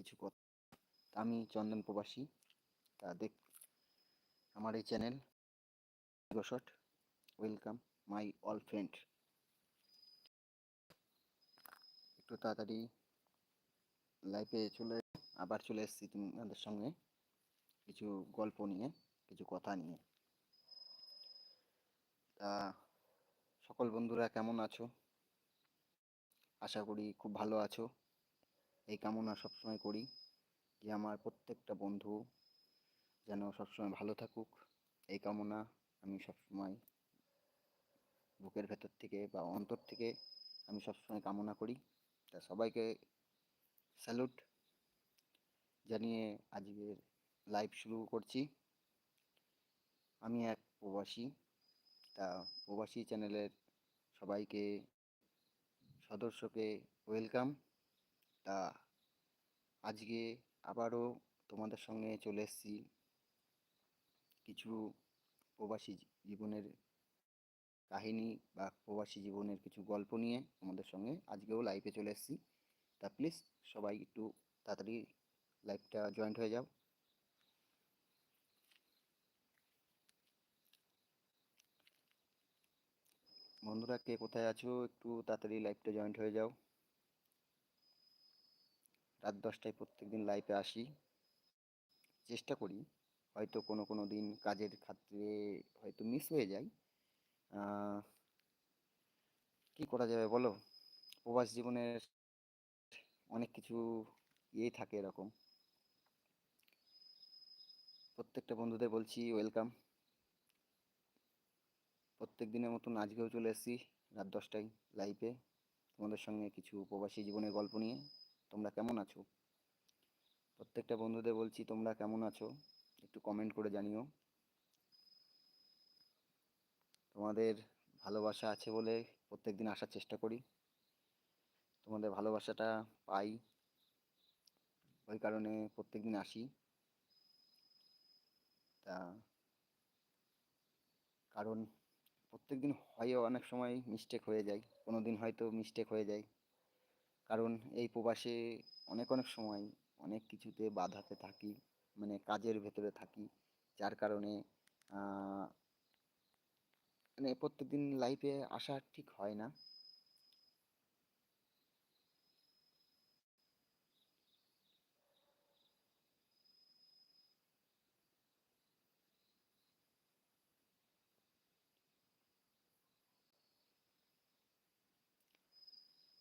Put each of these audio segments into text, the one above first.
কিছু কথা। আমি চন্দন প্রবাসী। তা দেখ, আমার এই চ্যানেল গোশট ওয়েলকাম মাই অল ফ্রেন্ড একটু তাড়াতাড়ি লাইফে চলে আবার চলে এসেছি তোমাদের সঙ্গে কিছু গল্প নিয়ে, কিছু কথা নিয়ে। তা সকল বন্ধুরা কেমন আছো? আশা করি খুব ভালো আছো। এই কামনা সবসময় করি যে আমার প্রত্যেকটা বন্ধু যেন সবসময় ভালো থাকুক। এই কামনা আমি সবসময় বুকের ভেতর থেকে বা অন্তর থেকে আমি সবসময় কামনা করি। তা সবাইকে স্যালুট জানিয়ে আজকের লাইভ শুরু করছি। আমি এক প্রবাসী। তা প্রবাসী চ্যানেলের সবাইকে, সদস্যকে ওয়েলকাম তা আজকে আবারও তোমাদের সঙ্গে চলে এসেছি। কিছু প্রবাসী জীবনের কাহিনী বা প্রবাসী জীবনের কিছু গল্প নিয়ে তোমাদের সঙ্গে আজকেও লাইভে চলে এসেছি। তা প্লিজ সবাই একটু তাড়াতাড়ি লাইভটা জয়েন্ট হয়ে যাও। বন্ধুরা কে কোথায় আছো? একটু তাড়াতাড়ি লাইভটা জয়েন্ট হয়ে যাও। রাত দশটায় প্রত্যেক দিন লাইভে আসি। চেষ্টা করি, হয়তো কোনো কোনো দিন কাজের ক্ষেত্রে হয়তো মিস হয়ে যায় কি করা যাবে বলো? প্রবাস জীবনের অনেক কিছু ইয়ে থাকে এরকম। প্রত্যেকটা বন্ধুদের বলছি ওয়েলকাম প্রত্যেক দিনের মতন আজকেও চলে এসেছি রাত দশটায় লাইভে তোমাদের সঙ্গে কিছু প্রবাসী জীবনের গল্প নিয়ে। তোমরা কেমন আছো? প্রত্যেকটা বন্ধুদের বলছি, তোমরা কেমন আছো? একটু কমেন্ট করে জানিও। তোমাদের ভালোবাসা আছে বলে প্রত্যেক দিন আসার চেষ্টা করি। তোমাদের ভালোবাসাটা পাই। ওই কারণে প্রত্যেক দিন আসি। তা কারণ প্রত্যেক দিন হয় অনেক সময় মিস্টেক হয়ে যায়। কোনো দিন হয়তো মিস্টেক হয়ে যায়। কারণ এই প্রবাসে অনেক অনেক সময় অনেক কিছুতে বাধাতে থাকি মানে কাজের ভেতরে থাকি, যার কারণে মানে প্রত্যেকদিন লাইফে আসা ঠিক হয় না।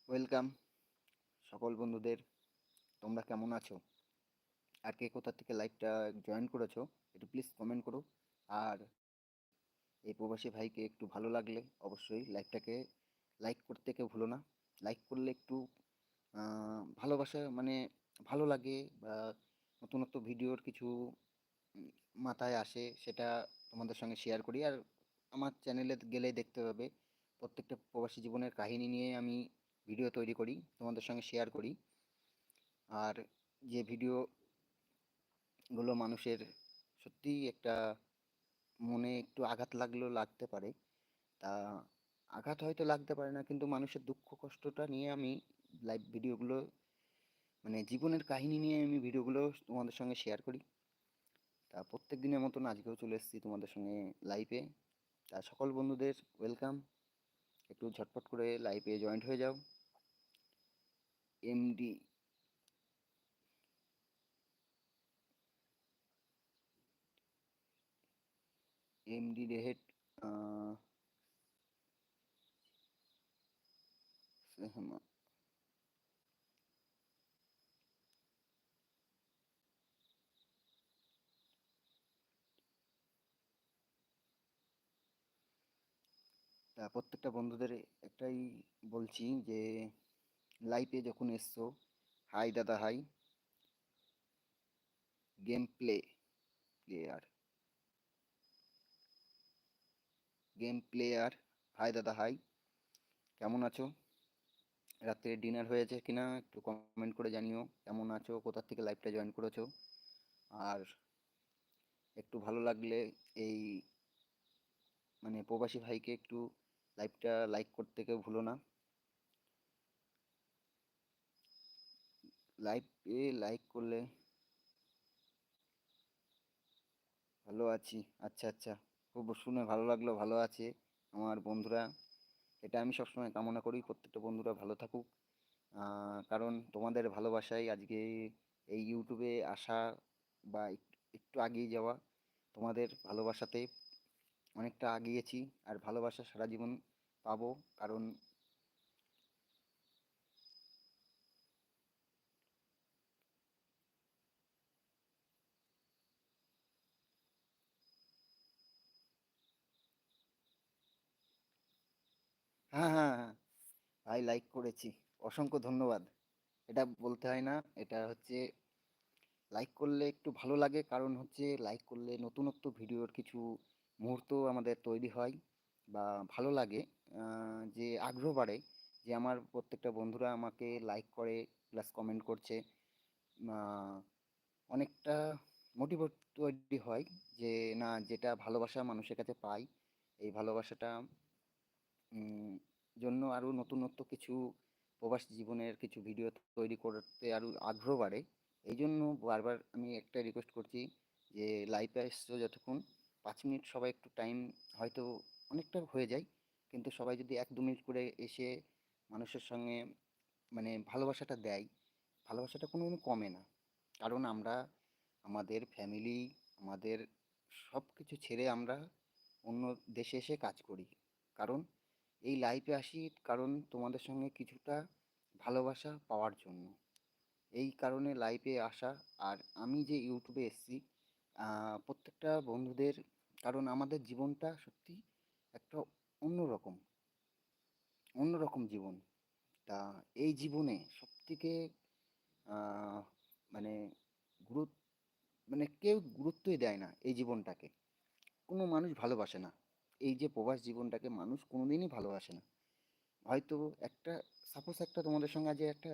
ওয়েলকাম সকল বন্ধুদের, তোমরা কেমন আছো? আর কে কোথা থেকে লাইভটা জয়েন করেছ, একটু প্লিজ কমেন্ট করো। আর এই প্রবাসী ভাইকে একটু ভালো লাগলে অবশ্যই লাইভটাকে লাইক করতে কেউ ভুলো না। লাইক করলে একটু ভালোবাসা মানে ভালো লাগে বা নতুনত্ব ভিডিওর কিছু মাথায় আসে সেটা তোমাদের সঙ্গে শেয়ার করি। আর আমার চ্যানেলে গেলে দেখতে পাবে প্রত্যেকটা প্রবাসী জীবনের কাহিনী নিয়ে আমি ভিডিও তৈরি করি, তোমাদের সঙ্গে শেয়ার করি। আর যে ভিডিওগুলো মানুষের সত্যিই একটা মনে একটু আঘাত লাগলেও লাগতে পারে। তা আঘাত হয়তো লাগতে পারে না, কিন্তু মানুষের দুঃখ কষ্টটা নিয়ে আমি লাইভ ভিডিওগুলো মানে জীবনের কাহিনী নিয়ে আমি ভিডিওগুলো তোমাদের সঙ্গে শেয়ার করি। তা প্রত্যেক দিনের মতন আজকেও চলে এসেছি তোমাদের সঙ্গে লাইভে তা সকল বন্ধুদের ওয়েলকাম একটু ঝটপট করে লাইভে জয়েন্ট হয়ে যাও। এমডি এমডি রেহেট তা প্রত্যেকটা বন্ধুদের একটাই বলছি যে লাইভে যখন এসছো হাই দাদা hi game play player game player hi দাদা হাই কেমন আছো? রাত্রে ডিনার হয়েছে কিনা একটু কমেন্ট করে জানিও। কেমন আছো? কোথা থেকে লাইভটা জয়েন করেছ? আর একটু ভালো লাগলে এই মানে প্রবাসী ভাইকে একটু লাইভটা লাইক করতে কেউ ভুলো না। লাইভে লাইক করলে ভালো আছি। আচ্ছা আচ্ছা। খুব শুনে ভালো লাগল, ভালো আছে আমার বন্ধুরা। এটা আমি সবসময় কামনা করি, প্রত্যেকটা বন্ধুরা ভালো থাকুক। কারণ তোমাদের ভালোবাসায় আজকে এই ইউটিউবে আসা বা একটু আগিয়ে যাওয়া তোমাদের ভালোবাসাতে অনেকটা আগিয়েছি। আর ভালোবাসা সারা জীবন পাবো। কারণ হ্যাঁ হ্যাঁ হ্যাঁ। ভাই লাইক করেছি। অসংখ্য ধন্যবাদ। এটা বলতে হয় না। এটা হচ্ছে লাইক করলে একটু ভালো লাগে। কারণ হচ্ছে লাইক করলে নতুনত্ব ভিডিওর কিছু মুহূর্ত আমাদের তৈরি হয় বা ভালো লাগে যে আগ্রহ বাড়ে যে আমার প্রত্যেকটা বন্ধুরা আমাকে লাইক করে প্লাস কমেন্ট করছে। অনেকটা মোটিভেট তৈরি হয় যে না, যেটা ভালোবাসা মানুষের কাছে পাই, এই ভালোবাসাটা জন্য আরও নতুনত্ব কিছু প্রবাস জীবনের কিছু ভিডিও তৈরি করতে আরও আগ্রহ বাড়ে। এই জন্য বারবার আমি একটা রিকোয়েস্ট করছি যে লাইভে এসছো যতক্ষণ, পাঁচ মিনিট সবাই একটু টাইম হয়তো অনেকটা হয়ে যায়, কিন্তু সবাই যদি এক দু মিনিট করে এসে মানুষের সঙ্গে মানে ভালোবাসাটা দেয়, ভালোবাসাটা কোনো কমে না। কারণ আমরা, আমাদের ফ্যামিলি আমাদের সব কিছু ছেড়ে আমরা অন্য দেশে এসে কাজ করি। কারণ এই লাইফে আসি কারণ তোমাদের সঙ্গে কিছুটা ভালোবাসা পাওয়ার জন্য। এই কারণে লাইফে আসা আর আমি যে ইউটিউবে এসেছি প্রত্যেকটা বন্ধুদের, কারণ আমাদের জীবনটা সত্যি একটা অন্যরকম অন্যরকম জীবন। তা এই জীবনে সবথেকে মানে গুরুত্ব মানে কেউ গুরুত্বই দেয় না এই জীবনটাকে। কোনো মানুষ ভালোবাসে না। এই যে প্রবাস জীবনটাকে মানুষ কোনোদিনই ভালোবাসে না। হয়তো একটা সাপোজ একটা তোমাদের সঙ্গে আজ একটা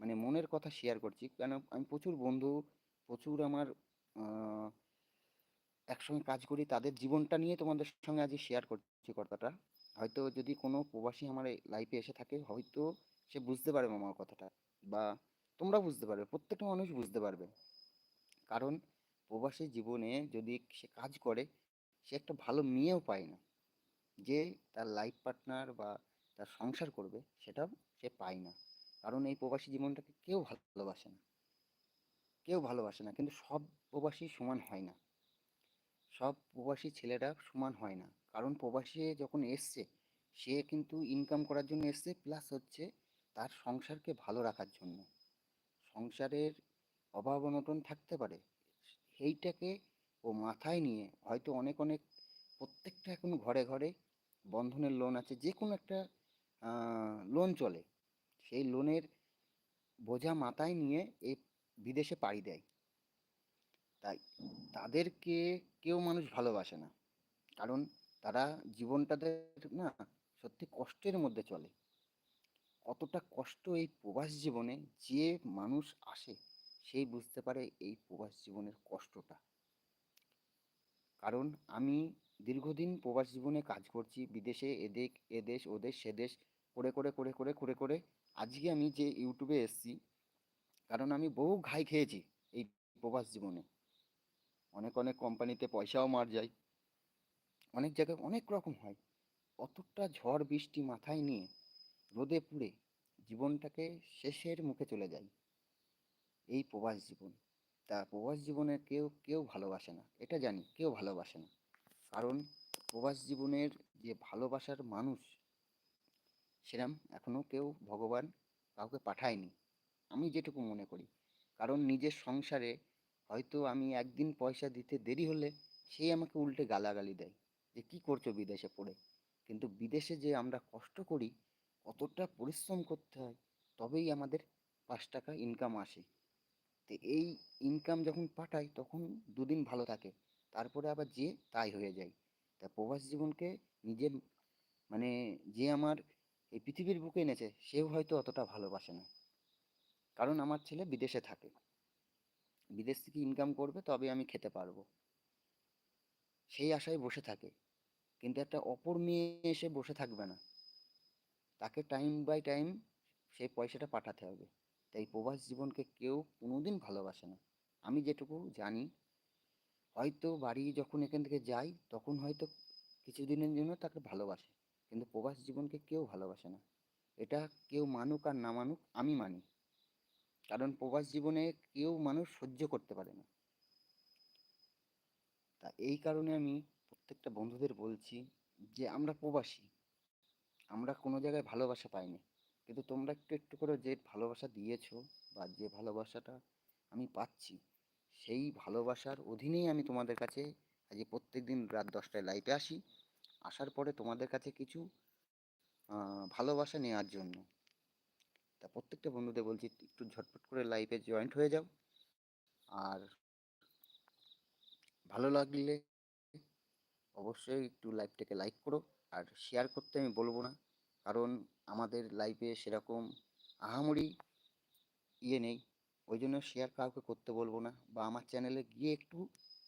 মানে মনের কথা শেয়ার করছি। কেন আমি প্রচুর বন্ধু, প্রচুর আমার একসঙ্গে কাজ করি, তাদের জীবনটা নিয়ে তোমাদের সঙ্গে আজ শেয়ার করছি কথাটা। হয়তো যদি কোনো প্রবাসী আমার লাইফে এসে থাকে, হয়তো সে বুঝতে পারবে আমার কথাটা। বা তোমরা বুঝতে পারবে, প্রত্যেকটা মানুষ বুঝতে পারবে। কারণ প্রবাসী জীবনে যদি সে কাজ করে সে একটা ভালো মেয়েও পায় না। যে তার লাইফ পার্টনার বা তার সংসার করবে, সেটাও সে পায় না। কারণ এই প্রবাসী জীবনটাকে কেউ ভালোবাসে না। কেউ ভালোবাসে না। কিন্তু সব প্রবাসী সমান হয় না। সব প্রবাসী ছেলেরা সমান হয় না। কারণ প্রবাসী যখন এসছে, সে কিন্তু ইনকাম করার জন্য এসছে প্লাস হচ্ছে তার সংসারকে ভালো রাখার জন্য। সংসারের অভাব অনটন থাকতে পারে। সেইটাকে ও মাথায় নিয়ে হয়তো অনেক অনেক প্রত্যেকটা এখন ঘরে ঘরে বন্ধনের লোন আছে যে কোনো একটা লোন চলে। সেই লোনের বোঝা মাথায় নিয়ে এই বিদেশে পাড়ি দেয়। তাই তাদেরকে কেউ মানুষ ভালোবাসে না। কারণ তারা জীবনটাদের না সত্যি কষ্টের মধ্যে চলে। কতটা কষ্ট এই প্রবাস জীবনে যে মানুষ আসে সেই বুঝতে পারে এই প্রবাস জীবনের কষ্টটা। কারণ আমি দীর্ঘদিন প্রবাস জীবনে কাজ করছি, বিদেশে এদেক, এদেশ, ওদেশ, সেদেশ, করে করে করে করে করে করে আজকে আমি যে ইউটিউবে এসছি, কারণ আমি বহু ঘাই খেয়েছি এই প্রবাস জীবনে। অনেক অনেক কোম্পানিতে পয়সাও মার যায়, অনেক জায়গায় অনেক রকম হয়। অতটা ঝড় বৃষ্টি মাথায় নিয়ে রোদে পুড়ে জীবনটাকে শেষের মুখে চলে যায় এই প্রবাস জীবন। তা প্রবাস জীবনে কেউ কেউ ভালোবাসে না। এটা জানি, কেউ ভালোবাসে না। কারণ প্রবাস জীবনের যে ভালোবাসার মানুষ, সেরম এখনও কেউ ভগবান কাউকে পাঠায়নি। আমি যেটুকু মনে করি। কারণ নিজের সংসারে হয়তো আমি একদিন পয়সা দিতে দেরি হলে সেই আমাকে উল্টে গালাগালি দেয় যে, কী করছ বিদেশে পড়ে? কিন্তু বিদেশে যে আমরা কষ্ট করি, কতটা পরিশ্রম করতে হয়, তবেই আমাদের পাঁচ টাকা ইনকাম আসে। তো এই ইনকাম যখন পাঠাই, তখন দুদিন ভালো থাকে। তারপরে আবার যে তাই হয়ে যায়। তা প্রবাস জীবনকে নিজের মানে যে আমার এই পৃথিবীর বুকে এনেছে, সেও হয়তো অতটা ভালোবাসে না। কারণ আমার ছেলে বিদেশে থাকে। বিদেশ থেকে ইনকাম করবে তবে আমি খেতে পারব। সেই আশায় বসে থাকে। কিন্তু একটা অপর মেয়ে এসে বসে থাকবে না। তাকে টাইম বাই টাইম সেই পয়সাটা পাঠাতে হবে। তাই প্রবাস জীবনকে কেউ কোনোদিন ভালোবাসে না। আমি যেটুকু জানি, হয়তো বাড়ি যখন এখান থেকে যাই, তখন হয়তো কিছুদিনের জন্য তাকে ভালোবাসে, কিন্তু প্রবাস জীবনকে কেউ ভালোবাসে না। এটা কেউ মানুক আর না মানুক, আমি মানি। কারণ প্রবাস জীবনে কেউ মানুষ সহ্য করতে পারে না। তা এই কারণে আমি প্রত্যেকটা বন্ধুদের বলছি যে, আমরা প্রবাসী। আমরা কোনো জায়গায় ভালোবাসা পাইনি। কিন্তু তোমরা একটু একটু করে যে ভালোবাসা দিয়েছ বা যে ভালোবাসাটা আমি পাচ্ছি, সেই ভালোবাসার অধীনেই আমি তোমাদের কাছে আজ প্রত্যেক দিন রাত দশটায় লাইভে আসি। আসার পরে তোমাদের কাছে কিছু ভালোবাসা নেওয়ার জন্য। তা প্রত্যেকটা বন্ধুদের বলছি, একটু ঝটপট করে লাইভে জয়েন্ট হয়ে যাও। আর ভালো লাগলে অবশ্যই একটু লাইভটাকে লাইক করো। আর শেয়ার করতে আমি বলব না। কারণ আমাদের লাইফে সেরকম আহামরি ইয়ে নেই। ওই জন্য শেয়ার কাউকে করতে বলব না বা আমার চ্যানেলে গিয়ে একটু,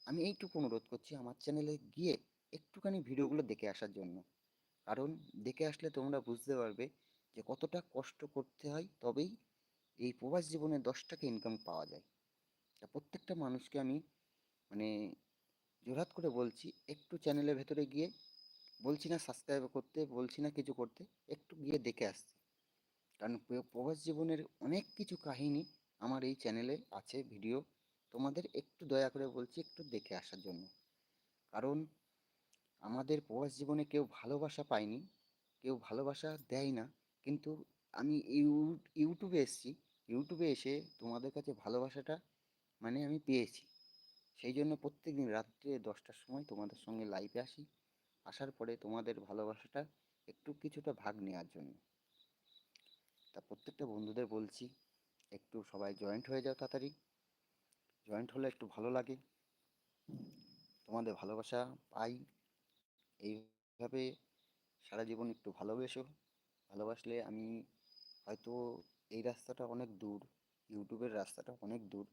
আমি এইটুকু অনুরোধ করছি আমার চ্যানেলে গিয়ে একটুখানি ভিডিওগুলো দেখে আসার জন্য। কারণ দেখে আসলে তোমরা বুঝতে পারবে যে কতটা কষ্ট করতে হয় তবেই এই প্রবাস জীবনে দশ টাকা ইনকাম পাওয়া যায়। তা প্রত্যেকটা মানুষকে আমি মানে জোরহাত করে বলছি, একটু চ্যানেলের ভেতরে গিয়ে বলছি না সাবস্ক্রাইব করতে, বলছি না কিছু করতে, একটু গিয়ে দেখে আসতে কারণ প্রবাস জীবনের অনেক কিছু কাহিনী আমার এই চ্যানেলে আছে ভিডিও তোমাদের একটু দয়া করে বলছি, একটু দেখে আসার জন্য। কারণ আমাদের প্রবাস জীবনে কেউ ভালোবাসা পায়নি, কেউ ভালোবাসা দেয় না, কিন্তু আমি ইউটিউবে এসেছি। ইউটিউবে এসে তোমাদের কাছে ভালোবাসাটা মানে আমি পেয়েছি। সেই জন্য প্রত্যেক দিন রাত্রে দশটার সময় তোমাদের সঙ্গে লাইভে আসি। আসার পরে তোমাদের ভালোবাসাটা একটু কিছুটা ভাগ নেওয়ার জন্য। তা প্রত্যেকটা বন্ধুদের বলছি, একটু সবাই জয়েন্ট হয়ে যাও তাড়াতাড়ি। জয়েন্ট হলে একটু ভালো লাগে। তোমাদের ভালোবাসা পাই। এইভাবে সারা জীবন একটু ভালোবেসো। ভালোবাসলে আমি হয়তো এই রাস্তাটা অনেক দূর, ইউটিউবের রাস্তাটা অনেক দূর,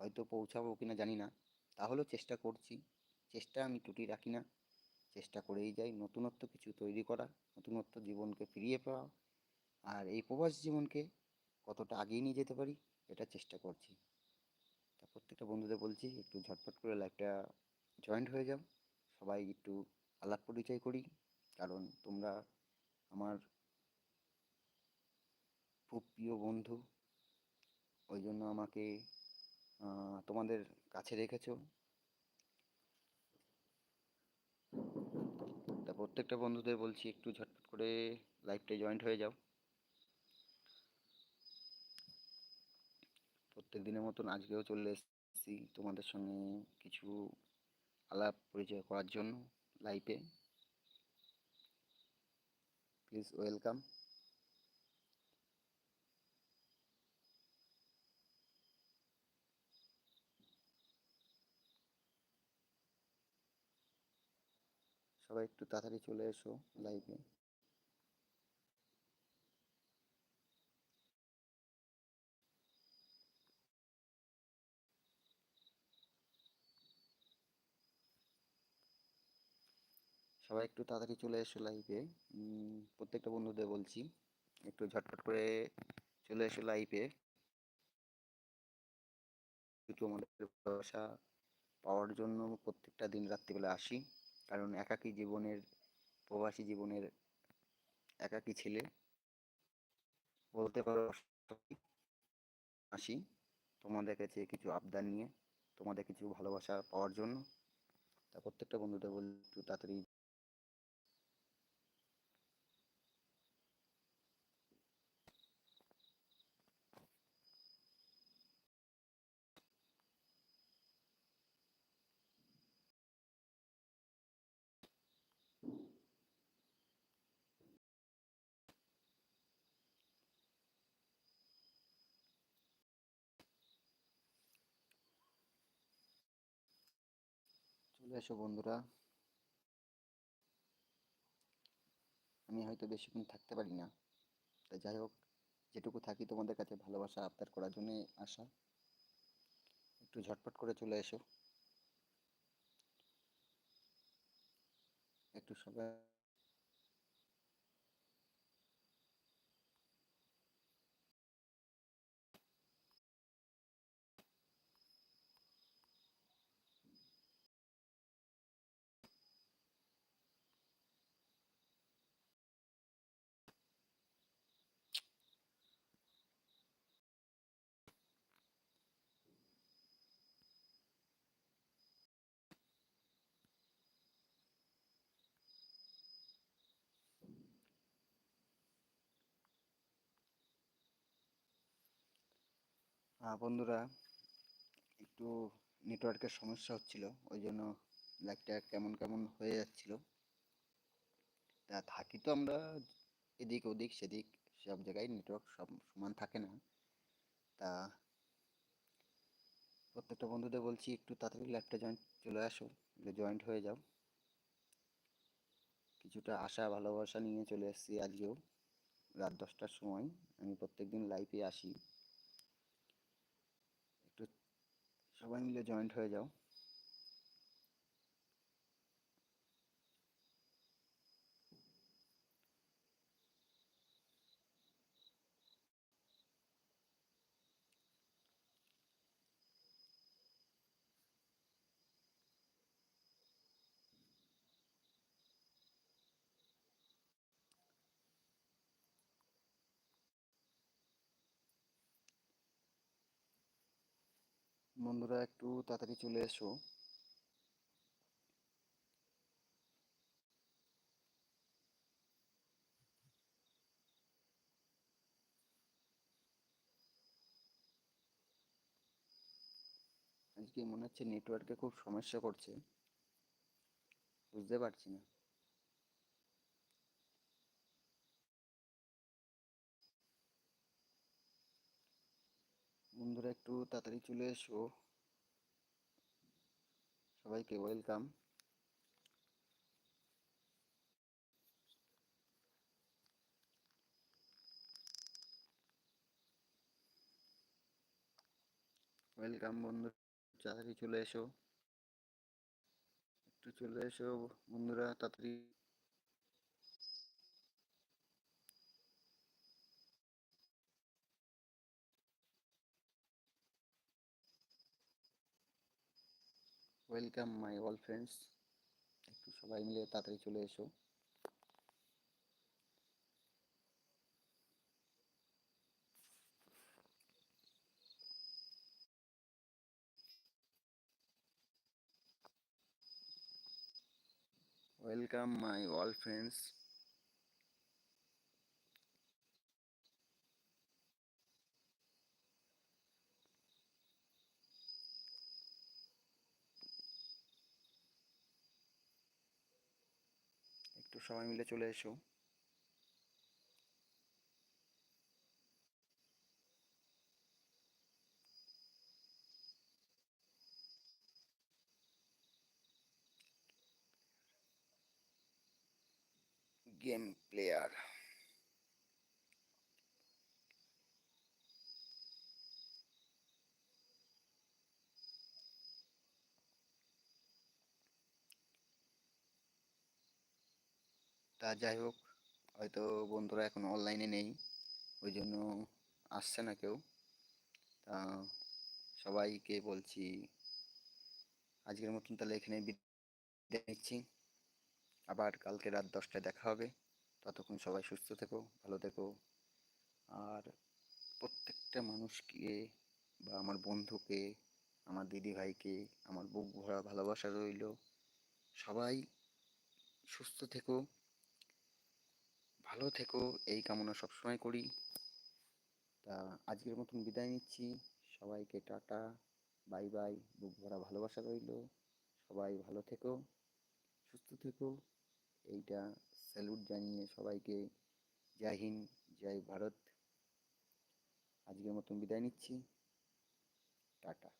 হয়তো পৌঁছাবো কিনা জানি না। তাহলেও চেষ্টা করছি। চেষ্টা আমি ত্রুটি রাখি না। চেষ্টা করেই যাই, নতুনত্ব কিছু তৈরি করা, নতুনত্ব জীবনকে ফিরিয়ে পাওয়া। আর এই প্রবাস জীবনকে কতটা আগিয়ে নিয়ে যেতে পারি, এটা চেষ্টা করছি। তা প্রত্যেকটা বন্ধুদের বলছি, একটু ঝটপট করে লাইফটা জয়েন্ট হয়ে যাও। সবাই একটু আলাপ পরিচয় করি, কারণ তোমরা আমার খুব প্রিয় বন্ধু। ওই জন্য আমাকে তোমাদের কাছে রেখেছো তা প্রত্যেকটা বন্ধুদের বলছি, একটু ঝটপট করে লাইভটা জয়েন্ট হয়ে যাও। প্রত্যেক দিনের মতন আজকেও চলে এসেছি তোমাদের সঙ্গে কিছু আলাপ পরিচয় করার জন্য লাইভে প্লিজ ওয়েলকাম সবাই একটু তাড়াতাড়ি চলে এসো লাইভে সবাই একটু তাড়াতাড়ি চলে এসো লাইভে প্রত্যেকটা বন্ধুদের বলছি, একটু ঝটপট করে চলে এসো লাইভে একটু আমাদের পাওয়ার জন্য প্রত্যেকটা দিন রাত্রিবেলা আসি। কারণ একাকী জীবনের, প্রবাসী জীবনের একাকী ছেলে বলতে পারো আসি তোমাদের কাছে কিছু আবদার নিয়ে, তোমাদের কিছু ভালোবাসা পাওয়ার জন্য। তা প্রত্যেকটা বন্ধুদের বল, একটু তাড়াতাড়ি চলে এসো বন্ধুরা। আমি হয়তো বেশিক্ষণ থাকতে পারি না। তাই যাই হোক, যেটুকু থাকি তোমাদের কাছে ভালোবাসা আবদার করার জন্যে আসা একটু ঝটপট করে চলে এসো। একটু সবাই বন্ধুরা, একটু নেটওয়ার্কের সমস্যা হচ্ছিল ওই জন্য লাইকটা কেমন কেমন হয়ে যাচ্ছিল। তা থাকি তো আমরা এদিক ওদিক, সেদিক সব জায়গায় নেটওয়ার্ক সব সমান থাকে না। তা প্রত্যেকটা বন্ধুদের বলছি, একটু তাড়াতাড়ি ল্যাবটা জয়েন্ট চলে আসো জয়েন্ট হয়ে যাও। কিছুটা আশা, ভালোবাসা নিয়ে চলে এসেছি আজকেও, রাত দশটার সময়। আমি প্রত্যেকদিন লাইভে আসি একটু সবাই মিলে জয়েন্ট হয়ে যাও। বন্ধুরা, একটু তাড়াতাড়ি চলে এসো। আজকে মনে হচ্ছে নেটওয়ার্কে খুব সমস্যা করছে। বুঝতে পারছি না। বন্ধুরা, একটু তাড়াতাড়ি চলে এসো। সবাইকে ওয়েলকাম ওয়েলকাম বন্ধু, তাড়াতাড়ি চলে এসো। একটু চলে এসো বন্ধুরা, তাড়াতাড়ি ওয়েলকাম মাই অল ফ্রেন্ডস একটু সবাই মিলে তাড়াতাড়ি চলে এসো। ওয়েলকাম মাই অল ফ্রেন্ডস একটু সবাই মিলে চলে এসো। গেম প্লেয়ার তা যাই হোক, হয়তো বন্ধুরা এখন অনলাইনে নেই ওই জন্য আসছে না কেউ। তা সবাইকে বলছি, আজকের মতন তাহলে এখানে বিদায় নিচ্ছি। আবার কালকে রাত দশটায় দেখা হবে। ততক্ষণ সবাই সুস্থ থেকো, ভালো থেকো। আর প্রত্যেকটা মানুষকে বা আমার বন্ধুকে, আমার দিদি ভাইকে, আমার বুক ভরা ভালোবাসা রইল। সবাই সুস্থ থেকো। ভালো থেকো, এই কামনা সবসময় করি। তা আজকের মতন বিদায় নিচ্ছি। সবাইকে টাটা, বাই বাই। বুক ভরা ভালোবাসা রইল। সবাই ভালো থেকো, সুস্থ থেকো। এইটা স্যালুট জানিয়ে সবাইকে জয় হিন্দ, জয় ভারত। আজকের মতন বিদায় নিচ্ছি। টাটা।